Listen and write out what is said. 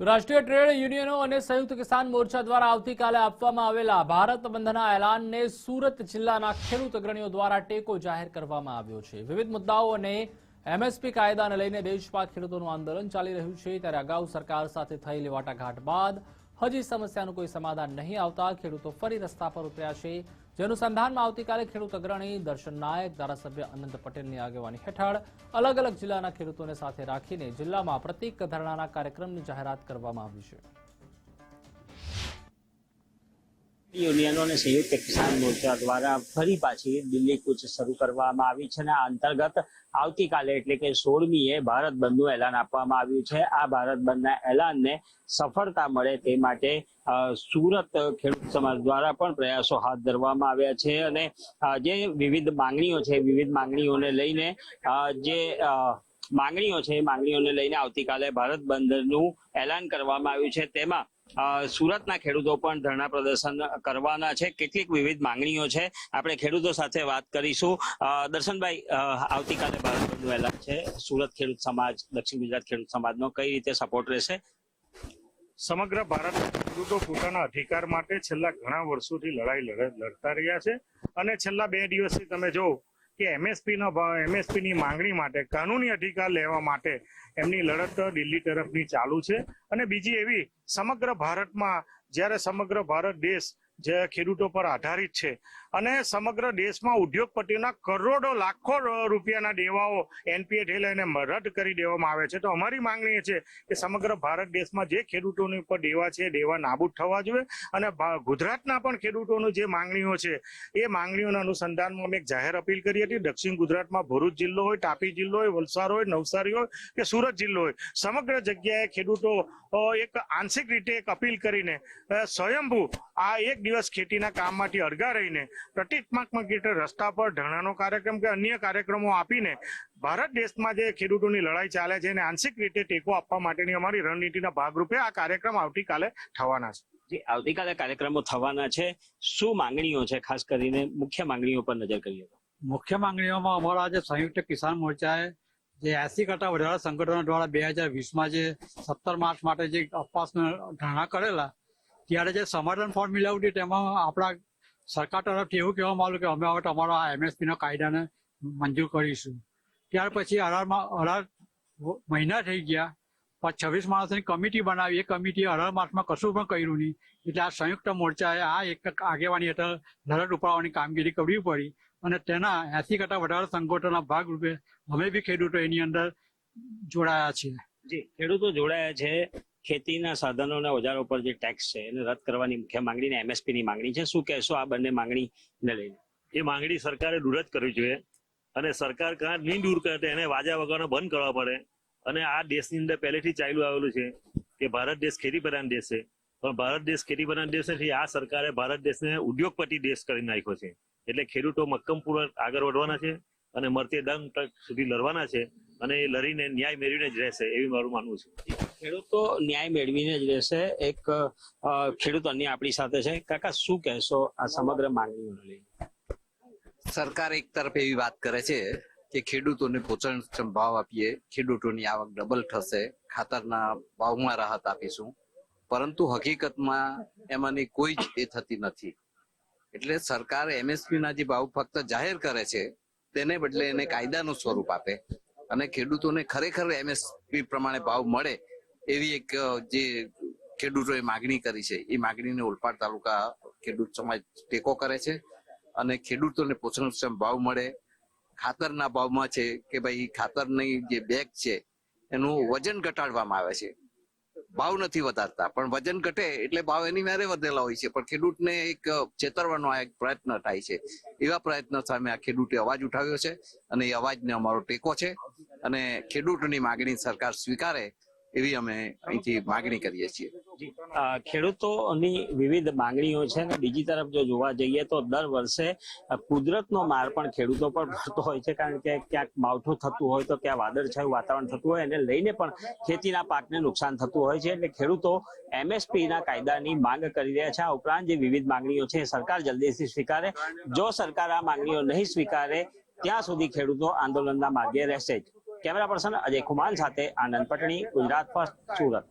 રાષ્ટ્રીય ટ્રેડ યુનિયનો અને સંયુક્ત કિસાન મોરચા દ્વારા આવતીકાલે આપવામાં આવેલા ભારત બંધના એલાનને સુરત જિલ્લાના ખેડૂત અગ્રણીઓ દ્વારા ટેકો જાહેર કરવામાં આવ્યો છે. વિવિધ મુદ્દાઓ અને એમએસપી કાયદાને લઈને દેશમાં ખેડૂતોનું આંદોલન ચાલી રહ્યું છે. ત્યારે અગાઉ સરકાર સાથે થયેલી વાટાઘાટ બાદ હજી સમસ્યાનું કોઈ સમાધાન નહીં આવતા ખેડૂતો ફરી રસ્તા પર ઉતર્યા છે. જે અનુસંધાનમાં આવતીકાલે ખેડૂત અગ્રણી દર્શન નાયક, ધારાસભ્ય અનંત પટેલની આગેવાની હેઠળ અલગ અલગ જિલ્લાના ખેડૂતોને સાથે રાખીને જિલ્લામાં પ્રતિક ધરણાના કાર્યક્રમની જાહેરાત કરવામાં આવી છે. યુનિયનો અને સંયુક્ત કિસાન મોરચા દ્વારા ફરી પાછી દિલ્હી કૂચ શરૂ કરવામાં આવી છે અને આ અંતર્ગત આવતીકાલે એટલે કે સોળમીએ ભારત બંધનું એલાન આપવામાં આવ્યું છે. આ ભારત બંધના એલાનને સફળતા મળે તે માટે સુરત ખેડૂત સમાજ દ્વારા પણ પ્રયાસો હાથ ધરવામાં આવ્યા છે અને જે વિવિધ માંગણીઓ છે, વિવિધ માંગણીઓને લઈને જે માંગણીઓ છે એ માંગણીઓને લઈને આવતીકાલે ભારત બંધનું એલાન કરવામાં આવ્યું છે. તેમાં સુરતના ખેડૂતો પણ ધરણા પ્રદર્શન કરવાના છે. કેટલીક વિવિધ માંગણીઓ છે. આપણે ખેડૂતો સાથે વાત કરીશું. દર્શનભાઈ આવતીકાલે ભારત બંધનું એલાન છે. સુરત ખેડૂત સમાજ, દક્ષિણ ગુજરાત ખેડૂત સમાજનો કઈ રીતે સપોર્ટ રહેશે? સમગ્ર ભારત ખેડૂતો પોતાના અધિકાર માટે છેલ્લા ઘણા વર્ષોથી લડાઈ લડ- લડતા રહ્યા છે. અને છેલ્લા બે દિવસથી તમે જો કે એમએસપી નો એમએસપી ની માંગણી માટે, કાનૂની અધિકાર લેવા માટે એમની લડત દિલ્હી તરફની ચાલુ છે. અને બીજી એવી સમગ્ર ભારતમાં જ્યારે સમગ્ર ભારત દેશ જે ખેડૂતો પર આધારિત છે અને સમગ્ર દેશમાં ઉદ્યોગપતિઓના કરોડો, લાખો રૂપિયાના દેવાઓ એનપીએ લઈને રદ કરી દેવામાં આવે છે. તો અમારી માંગણી એ છે કે સમગ્ર ભારત દેશમાં જે ખેડૂતોની ઉપર દેવા છે, દેવા નાબૂદ થવા જોઈએ અને ગુજરાતના પણ ખેડૂતોની જે માંગણીઓ છે, એ માંગણીઓના અનુસંધાનમાં અમે એક જાહેર અપીલ કરી હતી. દક્ષિણ ગુજરાતમાં ભરૂચ જિલ્લો હોય, તાપી જિલ્લો હોય, વલસાડ હોય, નવસારી હોય કે સુરત જિલ્લો હોય, સમગ્ર જગ્યાએ ખેડૂતો એક આંશિક રીતે એક અપીલ કરીને સ્વયંભૂ આ એક દિવસ ખેતીના કામમાંથી અળગા રહીને પ્રતિકાત્મક રીતે રસ્તા પર ધરણાનો કાર્યક્રમ કે અન્ય કાર્યક્રમો આપીને ભારત દેશમાં જે ખેડૂતોની લડાઈ ચાલે છે એને આંશિક રીતે ટેકો આપવા માટેની અમારી રણનીતિના ભાગરૂપે આ કાર્યક્રમ આવતીકાલે થવાના છે. જે આવતીકાલે કાર્યક્રમો થવાના છે શું માંગણીઓ છે? ખાસ કરીને મુખ્ય માંગણીઓ પર નજર કરીએ મુખ્ય માંગણીઓમાં અમારા જે સંયુક્ત કિસાન મોરચાએ જે એસી કરતા વધારે સંગઠનો દ્વારા બે હજાર વીસમાં જે સત્તર માર્ચ માટે જે અપવાસના ધારણા કરેલા ત્યારે જે સમાધાન ફોર્મ્યુલા હતી તેમાં આપણા સરકાર તરફથી એવું કહેવામાં આવ્યું કે અમે હવે તમારો આ એમએસપી ના કાયદાને મંજૂર કરીશું. ત્યાર પછી અઢારમાં અઢાર મહિના થઈ ગયા. પછી છવ્વીસ માણસની કમિટી બનાવી. એ કમિટી અઢાર માર્ચમાં કશું પણ કર્યું નહીં. એટલે આ સંયુક્ત મોરચાએ આ એક આગેવાની હેઠળ લડત ઉપાડવાની કામગીરી કરવી પડી. અને તેના એસી કરતા વધારે સંગઠનના ભાગરૂપે અમે બી ખેડૂતો એની અંદર જોડાયા છીએ. જી, ખેડૂતો જોડાયા છે. ખેતીના સાધનો અને ઓજારો પર જે ટેક્સ છે એને રદ કરવાની મુખ્ય માંગણી ને એમએસપી ની માંગણી છે. શું કહેશો આ બંને માંગણીને લઈને? એ માંગણી સરકારે દૂર જ કરવી જોઈએ અને સરકાર કાં નહીં દૂર કરે એને વાજા વગરનો બંધ કરવા પડે. અને આ દેશની અંદર પહેલેથી ચાલ્યું આવેલું છે કે ભારત દેશ ખેતી પ્રધાન દેશ છે. પણ ભારત દેશ ખેતી પ્રધાન દેશ નથી, આ સરકારે ભારત દેશને ઉદ્યોગપતિ દેશ કરી નાખ્યો છે. એટલે ખેડૂતો મક્કમપૂર્વક આગળ વધવાના છે અને મરતે દમ તક સુધી લડવાના છે અને એ લડીને ન્યાય મેળવીને જ રહેશે એવી મારું માનવું છે. ખેડૂતો ન્યાય મેળવીને જ રહેશે. એક ખેડૂત અન્ય આપણી સાથે છે. કાકા, શું કહેશો આ સમગ્ર માંગણીઓને લઈને? સરકાર એક તરફ એવી વાત કરે છે કે ખેડૂતોને પોષણક્ષમ ભાવ આપીએ, ખેડૂતોની આવક ડબલ થશે, ખાતરના ભાવમાં રાહત આપીશું. પરંતુ હકીકતમાં એમાંની કોઈ જ એ થતી નથી. એટલે સરકાર એમએસપી ના જે ભાવ ફક્ત જાહેર કરે છે, તેને બદલે એને કાયદાનું સ્વરૂપ આપે. અને ખેડૂતોને ખરેખર એમએસપી પ્રમાણે ભાવ મળે એવી એક જે ખેડૂતોએ માગણી કરી છે, એ માગણીને ઓલપાડ તાલુકા ખેડૂત સમાજ ટેકો કરે છે અને ખેડૂતોને પોષણક્ષમ ભાવ મળે. ખાતરના ભાવમાં છે કે ભાઈ ખાતરની જે બેગ છે, એનું વજન ઘટાડવામાં આવે છે. ભાવ નથી વધારતા, પણ વજન ઘટે એટલે ભાવ એની મેરે વધેલા હોય છે, પણ ખેડૂતને એક છેતરવાનો આ એક પ્રયત્ન થાય છે. એવા પ્રયત્ન સામે આ ખેડૂતે અવાજ ઉઠાવ્યો છે અને એ અવાજને અમારો ટેકો છે અને ખેડૂતોની માગણી સરકાર સ્વીકારે એવી અમે અહીંથી માગણી કરીએ છીએ. ખેડૂતોની વિવિધ માંગણીઓ છે અને બીજી તરફ જો જોવા જઈએ તો દર વર્ષે કુદરતનો માર પણ ખેડૂતો પર પડતો હોય છે કારણ કે ક્યાંક માવઠું થતું હોય તો ક્યાં વાદળછાયું વાતાવરણ થતું હોય એને લઈને પણ ખેતીના પાકને નુકસાન થતું હોય છે એટલે ખેડૂતો એમએસપી ના કાયદાની માંગ કરી રહ્યા છે. આ ઉપરાંત જે વિવિધ માંગણીઓ છે સરકાર જલ્દીથી સ્વીકારે. જો સરકાર આ માંગણીઓ નહીં સ્વીકારે, ત્યાં સુધી ખેડૂતો આંદોલનના માર્ગે રહેશે જ. કેમેરા પર્સન અજય કુમાર સાથે આનંદ પટણી ગુજરાત ફર્સ્ટ સુરત.